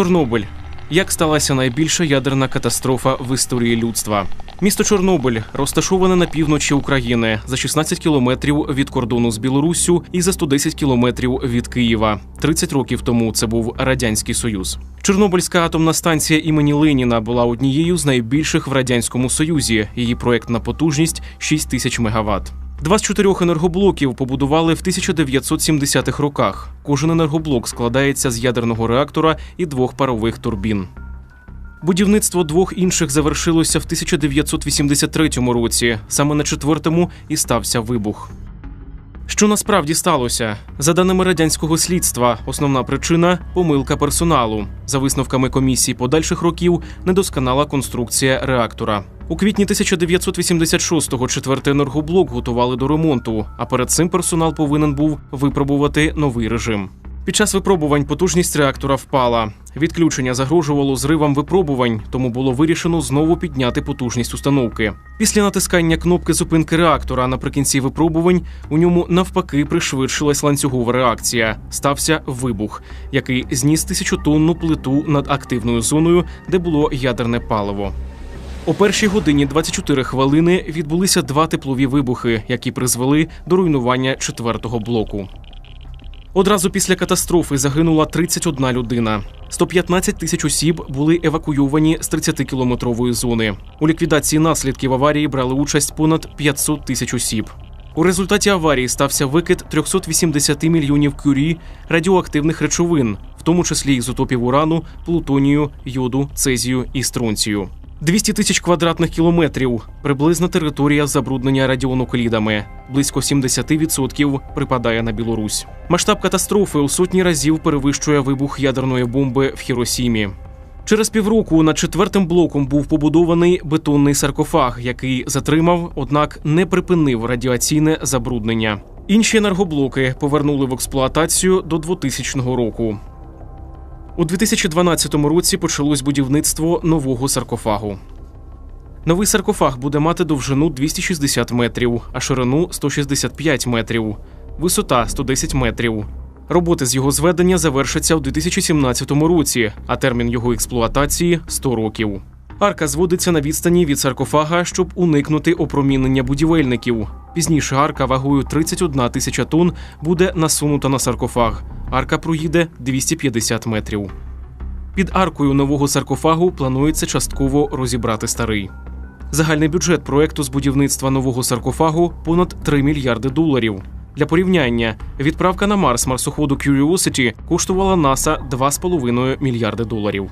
Чорнобиль. Як сталася найбільша ядерна катастрофа в історії людства? Місто Чорнобиль розташоване на півночі України за 16 кілометрів від кордону з Білоруссю і за 110 кілометрів від Києва. 30 років тому це був радянський союз. Чорнобильська атомна станція імені Леніна була однією з найбільших в радянському союзі. Її проектна потужність 6 тисяч мегаватт. Два з чотирьох енергоблоків побудували в 1970-х роках. Кожен енергоблок складається з ядерного реактора і двох парових турбін. Будівництво двох інших завершилося в 1983 році. Саме на четвертому і стався вибух. Що насправді сталося? За даними радянського слідства, основна причина помилка персоналу. За висновками комісії подальших років, недосконала конструкція реактора. У квітні 1986-го четвертий енергоблок готували до ремонту, а перед цим персонал повинен був випробувати новий режим. Під час випробувань потужність реактора впала. Відключення загрожувало зривам випробувань, тому було вирішено знову підняти потужність установки. Після натискання кнопки зупинки реактора наприкінці випробувань у ньому навпаки пришвидшилась ланцюгова реакція. Стався вибух, який зніс тисячотонну плиту над активною зоною, де було ядерне паливо. О першій годині 24 хвилини відбулися два теплові вибухи, які призвели до руйнування четвертого блоку. Одразу після катастрофи загинула 31 людина. 115 тисяч осіб були евакуйовані з 30-кілометрової зони. У ліквідації наслідків аварії брали участь понад 500 тисяч осіб. У результаті аварії стався викид 380 мільйонів кюрі радіоактивних речовин, в тому числі ізотопів урану, плутонію, йоду, цезію і стронцію. 200 тисяч квадратних кілометрів приблизна територія забруднення радіонуклідами. Близько 70% припадає на Білорусь. Масштаб катастрофи у сотні разів перевищує вибух ядерної бомби в Хіросімі. Через півроку над четвертим блоком був побудований бетонний саркофаг, який затримав, однак не припинив радіаційне забруднення. Інші енергоблоки повернули в експлуатацію до 2000 року. У 2012 році почалось будівництво нового саркофагу. Новий саркофаг буде мати довжину 260 метрів, а ширину 165 метрів, висота 110 метрів. Роботи з його зведення завершаться у 2017 році, а термін його експлуатації 100 років. Арка зводиться на відстані від саркофага, щоб уникнути опромінення будівельників. Пізніше арка вагою 31 тисяча тонн буде насунута на саркофаг. Арка проїде 250 метрів. Під аркою нового саркофагу планується частково розібрати старий. Загальний бюджет проекту з будівництва нового саркофагу понад 3 мільярди доларів. Для порівняння відправка на Марс марсоходу Curiosity коштувала НАСА 2,5 мільярди доларів.